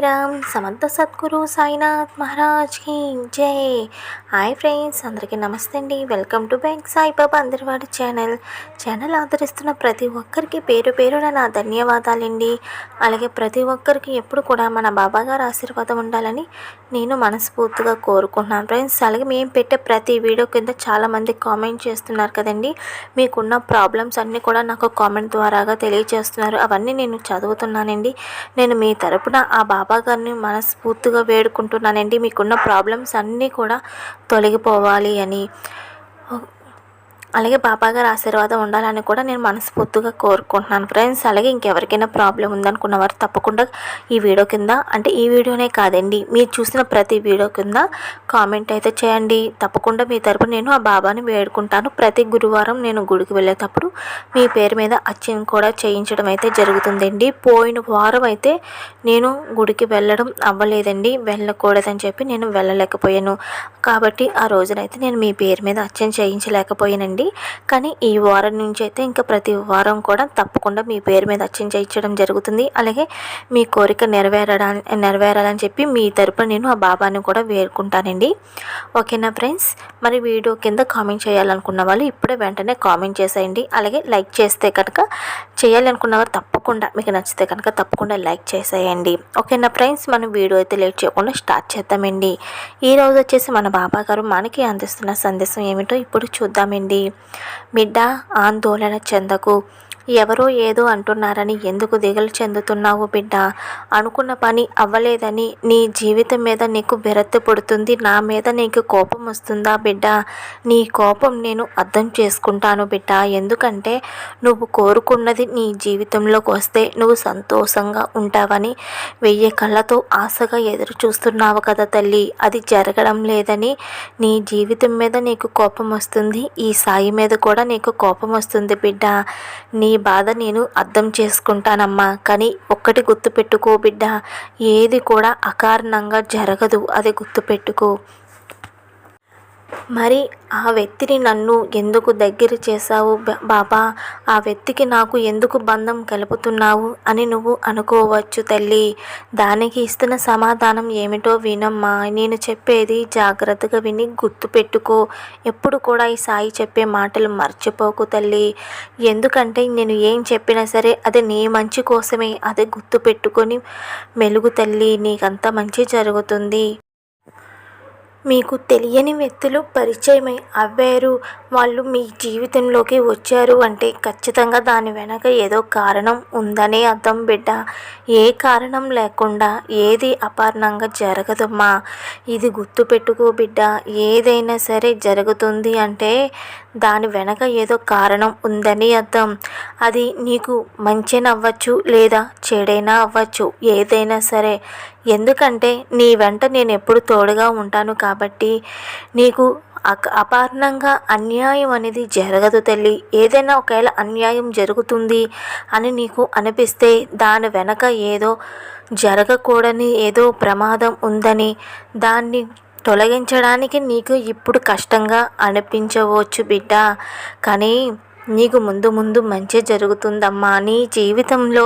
సాయిరామ్ సమర్థ సద్గురు సాయినాథ్ మహారాజ్కి జై. హాయ్ ఫ్రెండ్స్ అందరికీ నమస్తే అండి. వెల్కమ్ టు బ్యాంక్ సాయిబాబా అందరివాడి ఛానల్. ఛానల్ ఆదరిస్తున్న ప్రతి ఒక్కరికి పేరు పేరున నా ధన్యవాదాలండి. అలాగే ప్రతి ఒక్కరికి ఎప్పుడు కూడా మన బాబా గారు ఆశీర్వాదం ఉండాలని నేను మనస్ఫూర్తిగా కోరుకుంటున్నాను ఫ్రెండ్స్. అలాగే మేము పెట్టే ప్రతి వీడియో కింద చాలామంది కామెంట్ చేస్తున్నారు కదండి. మీకున్న ప్రాబ్లమ్స్ అన్నీ కూడా నాకు కామెంట్ ద్వారాగా తెలియజేస్తున్నారు అవన్నీ నేను చదువుతున్నానండి. నేను మీ తరపున ఆ బాబా గారిని మనస్ఫూర్తిగా వేడుకుంటున్నానండి. మీకున్న ప్రాబ్లమ్స్ అన్నీ కూడా తొలగిపోవాలి అని. అలాగే బాబాగారి ఆశీర్వాదం ఉండాలని కూడా నేను మనస్ఫూర్తిగా కోరుకుంటున్నాను ఫ్రెండ్స్. అలాగే ఇంకెవరికైనా ప్రాబ్లం ఉందనుకున్న వారు తప్పకుండా ఈ వీడియో కింద అంటే ఈ వీడియోనే కాదండి మీరు చూసిన ప్రతి వీడియో కింద కామెంట్ అయితే చేయండి. తప్పకుండా మీ తరపు నేను ఆ బాబాని వేడుకుంటాను. ప్రతి గురువారం నేను గుడికి వెళ్ళేటప్పుడు మీ పేరు మీద అచ్చం కూడా చేయించడం అయితే జరుగుతుందండి. పోయిన వారం అయితే నేను గుడికి వెళ్ళడం అవ్వలేదండి వెళ్ళకూడదని చెప్పి నేను వెళ్ళలేకపోయాను. కాబట్టి ఆ రోజునైతే నేను మీ పేరు మీద అచ్చం చేయించలేకపోయానండి. అండి కానీ ఈ వారం నుంచి అయితే ఇంకా ప్రతి వారం కూడా తప్పకుండా మీ పేరు మీద అచ్చం చేయించడం జరుగుతుంది. అలాగే మీ కోరిక నెరవేరడానికి నెరవేరాలని చెప్పి మీ తరపున నేను ఆ బాబాని కూడా వేరుకుంటానండి ఓకేనా ఫ్రెండ్స్? మరి వీడియో కింద కామెంట్ చేయాలనుకున్న వాళ్ళు ఇప్పుడే వెంటనే కామెంట్ చేసేయండి. అలాగే లైక్ చేస్తే కనుక చేయాలనుకున్న తప్పకుండా మీకు నచ్చితే కనుక తప్పకుండా లైక్ చేసేయండి. ఓకేనా ఫ్రెండ్స్ మనం వీడియో అయితే లేట్ చేయకుండా స్టార్ట్ చేద్దామండి. ఈరోజు వచ్చేసి మన బాబా గారు మనకి అందిస్తున్న సందేశం ఏమిటో ఇప్పుడు చూద్దామండి. బిడ్డ ఆందోళన చెందకు. ఎవరో ఏదో అంటున్నారని ఎందుకు దిగులు చెందుతున్నావు బిడ్డ? అనుకున్న పని అవ్వలేదని నీ జీవితం మీద నీకు విరక్తి పుడుతుంది నా మీద నీకు కోపం వస్తుందా బిడ్డ? నీ కోపం నేను అర్థం చేసుకుంటాను బిడ్డ. ఎందుకంటే నువ్వు కోరుకున్నది నీ జీవితంలోకి వస్తే నువ్వు సంతోషంగా ఉంటావని వెయ్యి కళ్ళతో ఆశగా ఎదురు చూస్తున్నావు కదా తల్లి. అది జరగడం లేదని నీ జీవితం మీద నీకు కోపం వస్తుంది ఈ సాయి మీద కూడా నీకు కోపం వస్తుంది బిడ్డ. నీ బాధ నేను అర్థం చేసుకుంటానమ్మా. కానీ ఒక్కటి గుర్తుపెట్టుకో బిడ్డ. ఏది కూడా అకారణంగా జరగదు. అది గుర్తుపెట్టుకో. మరి ఆ వ్యక్తిని నన్ను ఎందుకు దగ్గర చేశావు బాబా? ఆ వ్యక్తికి నాకు ఎందుకు బంధం కలుపుతున్నావు అని నువ్వు అనుకోవచ్చు తల్లి. దానికి ఇస్తున్న సమాధానం ఏమిటో వినమ్మా. నేను చెప్పేది జాగ్రత్తగా విని గుర్తుపెట్టుకో ఎప్పుడు కూడా ఈ సాయి చెప్పే మాటలు మర్చిపోకు తల్లి. ఎందుకంటే నేను ఏం చెప్పినా సరే అది నీ మంచి కోసమే. అది గుర్తుపెట్టుకొని మెలుగు తల్లి. నీకంత మంచి జరుగుతుంది. మీకు తెలియని వ్యక్తులు పరిచయమై అవ్వారు. వాళ్ళు మీ జీవితంలోకి వచ్చారు అంటే ఖచ్చితంగా దాని వెనక ఏదో కారణం ఉందనే అర్థం బిడ్డ. ఏ కారణం లేకుండా ఏది అపారణంగా జరగదమ్మా. ఇది గుర్తుపెట్టుకో బిడ్డ. ఏదైనా సరే జరుగుతుంది అంటే దాని వెనక ఏదో కారణం ఉందని అర్థం. అది నీకు మంచినవ్వచ్చు అవ్వచ్చు లేదా చెడైనా అవ్వచ్చు ఏదైనా సరే. ఎందుకంటే నీ వెంట నేను ఎప్పుడు తోడుగా ఉంటాను కాబట్టి నీకు అపారణంగా అన్యాయం అనేది జరగదు తల్లి. ఏదైనా ఒకవేళ అన్యాయం జరుగుతుంది అని నీకు అనిపిస్తే దాని వెనక ఏదో జరగకూడని ఏదో ప్రమాదం ఉందని దాన్ని తొలగించడానికి నీకు ఇప్పుడు కష్టంగా అనిపించవచ్చు బిడ్డ. కానీ నీకు ముందు ముందు మంచి జరుగుతుందమ్మా. నీ జీవితంలో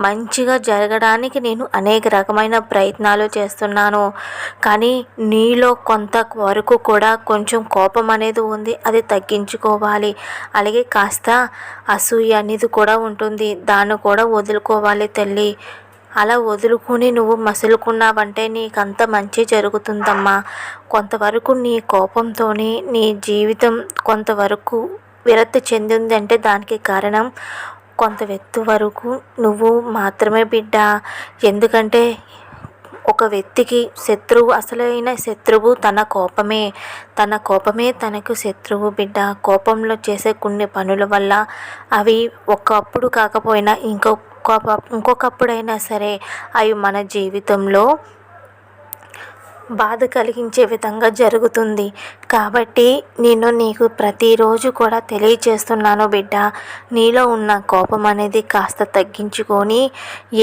మంచిగా జరగడానికి నేను అనేక రకమైన ప్రయత్నాలు చేస్తున్నాను. కానీ నీలో కొంత వరకు కూడా కొంచెం కోపం అనేది ఉంది. అది తగ్గించుకోవాలి. అలాగే కాస్త అసూయ అనేది కూడా ఉంటుంది. దాన్ని కూడా వదులుకోవాలి తల్లి. అలా వదులుకుని నువ్వు మసులుకున్నావంటే నీకంత మంచి జరుగుతుందమ్మా. కొంతవరకు నీ కోపంతోనే నీ జీవితం కొంతవరకు విరక్తి చెందింది అంటే దానికి కారణం కొంత వ్యక్తి వరకు నువ్వు మాత్రమే బిడ్డ. ఎందుకంటే ఒక వ్యక్తికి శత్రువు అసలైన శత్రువు తన కోపమే. తన కోపమే తనకు శత్రువు బిడ్డ. కోపంలో చేసే కొన్ని పనుల వల్ల అవి ఒకప్పుడు కాకపోయినా ఇంకో ఇంకొకప్పుడైనా సరే అవి మన జీవితంలో బాధ కలిగించే విధంగా జరుగుతుంది. కాబట్టి నేను నీకు ప్రతిరోజు కూడా తెలియచేస్తున్నాను బిడ్డ. నీలో ఉన్న కోపం అనేది కాస్త తగ్గించుకొని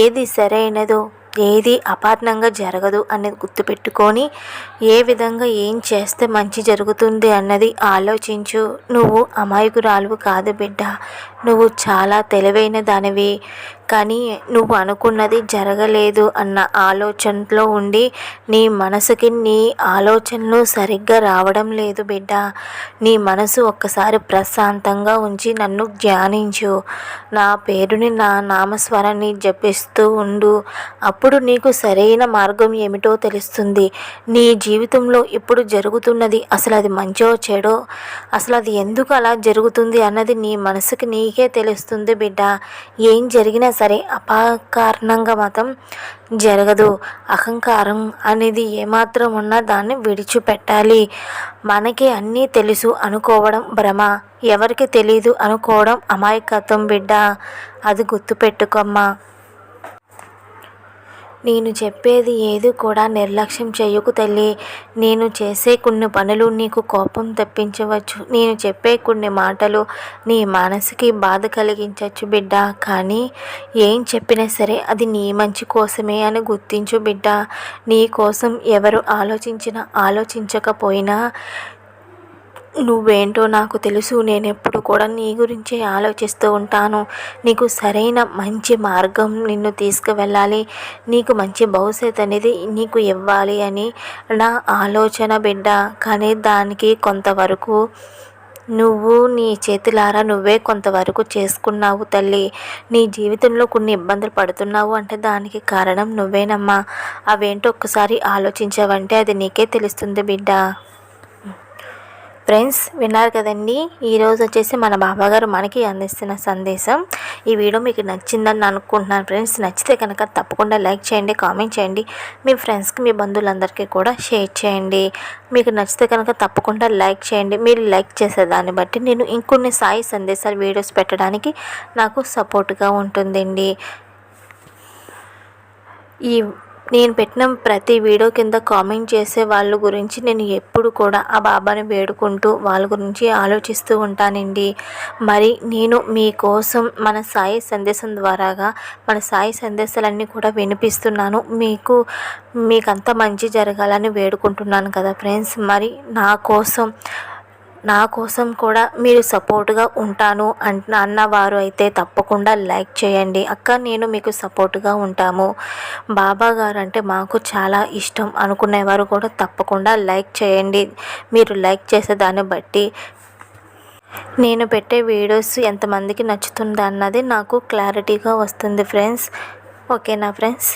ఏది సరైనదో ఏది అపార్థంగా జరగదు అనేది గుర్తుపెట్టుకొని ఏ విధంగా ఏం చేస్తే మంచి జరుగుతుంది అన్నది ఆలోచించు. నువ్వు అమాయకురాలు కాదు బిడ్డ. నువ్వు చాలా తెలివైన దానివి. కానీ నువ్వు అనుకున్నది జరగలేదు అన్న ఆలోచనలో ఉండి నీ మనసుకి నీ ఆలోచనలు సరిగ్గా రావడం లేదు బిడ్డ. నీ మనసు ఒక్కసారి ప్రశాంతంగా ఉంచి నన్ను ధ్యానించు. నా పేరుని నా నామస్వరాన్ని జపిస్తూ ఉండు. అప్పుడు నీకు సరైన మార్గం ఏమిటో తెలుస్తుంది. నీ జీవితంలో ఇప్పుడు జరుగుతున్నది అసలు అది మంచో చెడో? అసలు అది ఎందుకు అలా జరుగుతుంది అన్నది నీ మనసుకి నీ నీకే తెలుస్తుంది బిడ్డ. ఏం జరిగినా సరే అపకారణంగా మాత్రం జరగదు. అహంకారం అనేది ఏమాత్రం ఉన్నా దాన్ని విడిచిపెట్టాలి. మనకి అన్నీ తెలుసు అనుకోవడం భ్రమ. ఎవరికి తెలియదు అనుకోవడం అమాయకత్వం బిడ్డ. అది గుర్తుపెట్టుకోమ్మా నేను చెప్పేది ఏది కూడా నిర్లక్ష్యం చేయకు తల్లి. నేను చేసే కొన్ని పనులు నీకు కోపం తెప్పించవచ్చు. నేను చెప్పే కొన్ని మాటలు నీ మనసుకి బాధ కలిగించవచ్చు బిడ్డ. కానీ ఏం చెప్పినా సరే అది నీ మంచి కోసమే అని గుర్తించు బిడ్డ. నీ కోసం ఎవరు ఆలోచించినా ఆలోచించకపోయినా నువ్వేంటో నాకు తెలుసు. నేను ఎప్పుడు కూడా నీ గురించే ఆలోచిస్తూ ఉంటాను. నీకు సరైన మంచి మార్గం నిన్ను తీసుకువెళ్ళాలి. నీకు మంచి భవిష్యత్ అనేది నీకు ఇవ్వాలి అని నా ఆలోచన బిడ్డ. కానీ దానికి కొంతవరకు నువ్వు నీ చేతులారా నువ్వే కొంతవరకు చేసుకున్నావు తల్లి. నీ జీవితంలో కొన్ని ఇబ్బందులు పడుతున్నావు అంటే దానికి కారణం నువ్వేనమ్మా. అవేంటో ఒక్కసారి ఆలోచించావంటే అది నీకే తెలుస్తుంది బిడ్డ. ఫ్రెండ్స్ విన్నారు కదండి? ఈరోజు వచ్చేసి మన బాబాగారు మనకి అందిస్తున్న సందేశం. ఈ వీడియో మీకు నచ్చిందని అనుకుంటున్నాను ఫ్రెండ్స్. నచ్చితే కనుక తప్పకుండా లైక్ చేయండి కామెంట్ చేయండి. మీ ఫ్రెండ్స్కి మీ బంధువులందరికీ కూడా షేర్ చేయండి. మీకు నచ్చితే కనుక తప్పకుండా లైక్ చేయండి. మీరు లైక్ చేసే దాన్ని బట్టి నేను ఇంకొన్ని సాయి సందేశాలు వీడియోస్ పెట్టడానికి నాకు సపోర్ట్గా ఉంటుందండి. ఈ నేను పెట్టిన ప్రతి వీడియో కింద కామెంట్ చేసే వాళ్ళ గురించి నేను ఎప్పుడు కూడా ఆ బాబాని వేడుకుంటూ వాళ్ళ గురించి ఆలోచిస్తూ ఉంటానండి. మరి నేను మీకోసం మన సాయి సందేశం ద్వారాగా మన సాయి సందేశాలన్నీ కూడా వినిపిస్తున్నాను. మీకు మీకంతా మంచి జరగాలని వేడుకుంటున్నాను కదా ఫ్రెండ్స్. మరి నా కోసం నా కోసం కూడా మీరు సపోర్ట్గా ఉంటాను అంట అన్నవారు అయితే తప్పకుండా లైక్ చేయండి. అక్క నేను మీకు సపోర్ట్గా ఉంటాము. బాబా గారు అంటే మాకు చాలా ఇష్టం అనుకునేవారు కూడా తప్పకుండా లైక్ చేయండి. మీరు లైక్ చేసే దాన్ని బట్టి నేను పెట్టే వీడియోస్ ఎంతమందికి నచ్చుతుంది అన్నది నాకు క్లారిటీగా వస్తుంది ఫ్రెండ్స్ ఓకేనా ఫ్రెండ్స్